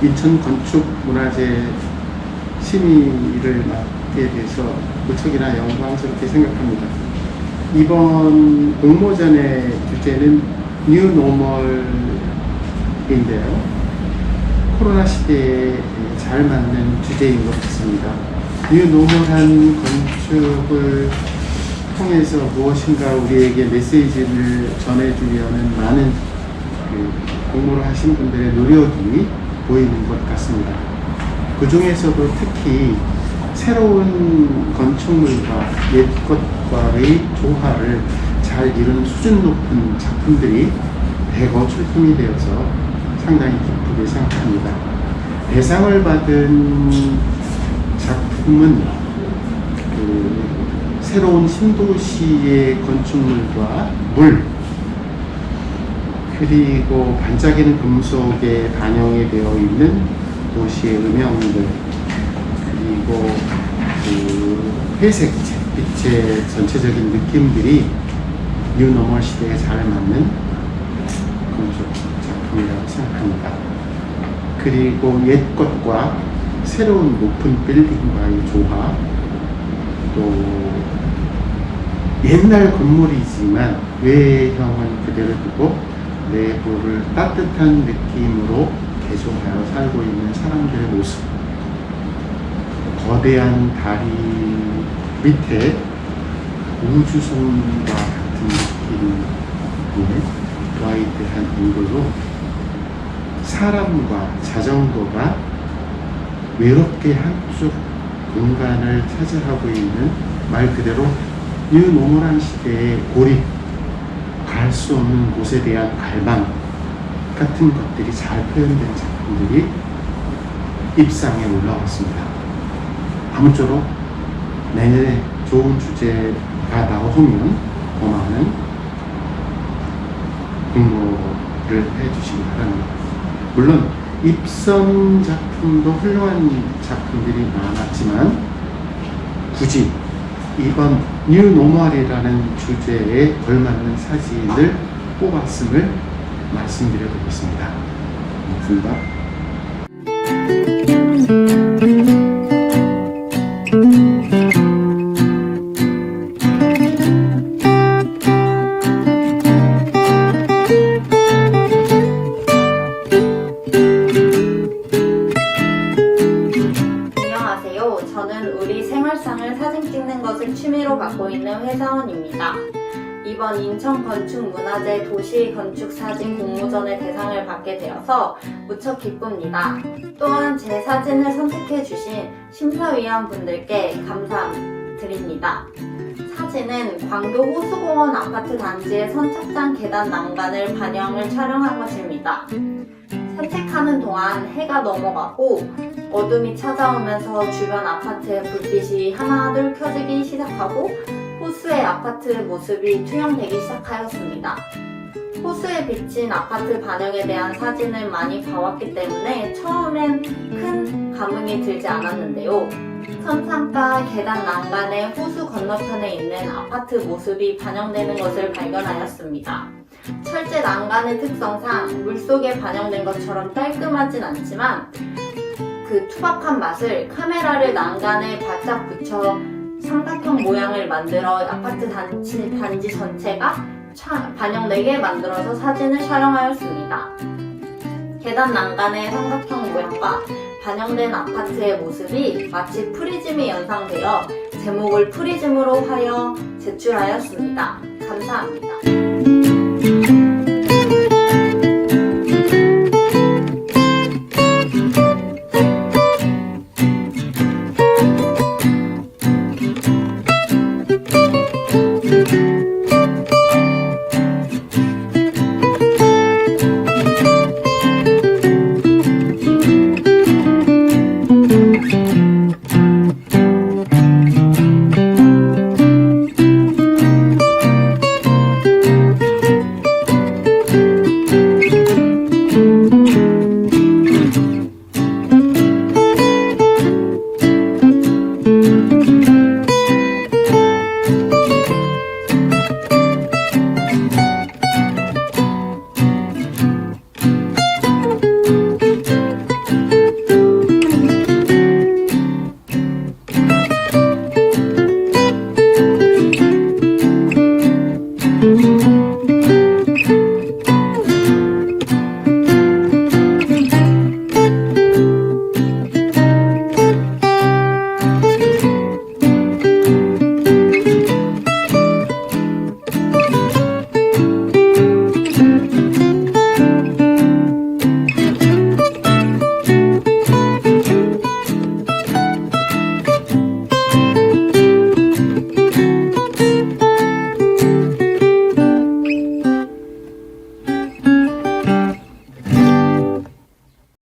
인천 건축 문화재 심의를 맡게 돼서 무척이나 영광스럽게 생각합니다. 이번 공모전의 주제는 뉴 노멀인데요. 코로나 시대에 잘 맞는 주제인 것 같습니다. 뉴 노멀한 건축을 통해서 무엇인가 우리에게 메시지를 전해주려는 많은 그 공모를 하신 분들의 노력이 보이는 것 같습니다. 그 중에서도 특히 새로운 건축물과 옛 것과의 조화를 잘 이루는 수준 높은 작품들이 대거 출품이 되어서 상당히 기쁘게 생각합니다. 대상을 받은 작품은 그 새로운 신도시의 건축물과 물 그리고 반짝이는 금속에 반영이 되어 있는 도시의 음영들 그리고 그 회색 잿빛의 전체적인 느낌들이 뉴노멀 시대에 잘 맞는 건축 작품이라고 생각합니다. 그리고 옛 것과 새로운 높은 빌딩과의 조화 또 옛날 건물이지만 외형은 그대로 두고 내부를 따뜻한 느낌으로 개조하여 살고 있는 사람들의 모습. 거대한 다리 밑에 우주선과 같은 느낌의 와이드한 앵글로 사람과 자전거가 외롭게 한쪽 공간을 차지하고 있는 말 그대로 뉴노멀한 시대의 고립, 갈 수 없는 곳에 대한 갈망 같은 것들이 잘 표현된 작품들이 입상에 올라왔습니다. 아무쪼록 내년에 좋은 주제가 나오면 더 많은 공모를 해주시기 바랍니다. 물론 입선 작품도 훌륭한 작품들이 많았지만 굳이 이번 뉴 노멀이라는 주제에 걸맞는 사진을 뽑았음을 말씀드려 보겠습니다. 고맙습니다. 회사원입니다. 이번 인천 건축문화재 도시 건축 사진 공모전의 대상을 받게 되어서 무척 기쁩니다. 또한 제 사진을 선택해 주신 심사위원 분들께 감사드립니다. 사진은 광교 호수공원 아파트 단지의 선착장 계단 난간을 반영을 촬영한 것입니다. 산책하는 동안 해가 넘어가고 어둠이 찾아오면서 주변 아파트의 불빛이 하나둘 켜지기 시작하고 호수의 아파트 모습이 투영되기 시작하였습니다. 호수에 비친 아파트 반영에 대한 사진을 많이 봐왔기 때문에 처음엔 큰 감흥이 들지 않았는데요. 선상가 계단 난간의 호수 건너편에 있는 아파트 모습이 반영되는 것을 발견하였습니다. 철제 난간의 특성상 물속에 반영된 것처럼 깔끔하진 않지만 그 투박한 맛을 카메라를 난간에 바짝 붙여 삼각형 모양을 만들어 아파트 단지, 단지 전체가 차- 반영되게 만들어서 사진을 촬영하였습니다. 계단 난간의 삼각형 모양과 반영된 아파트의 모습이 마치 프리즘이 연상되어 제목을 프리즘으로 하여 제출하였습니다. 감사합니다.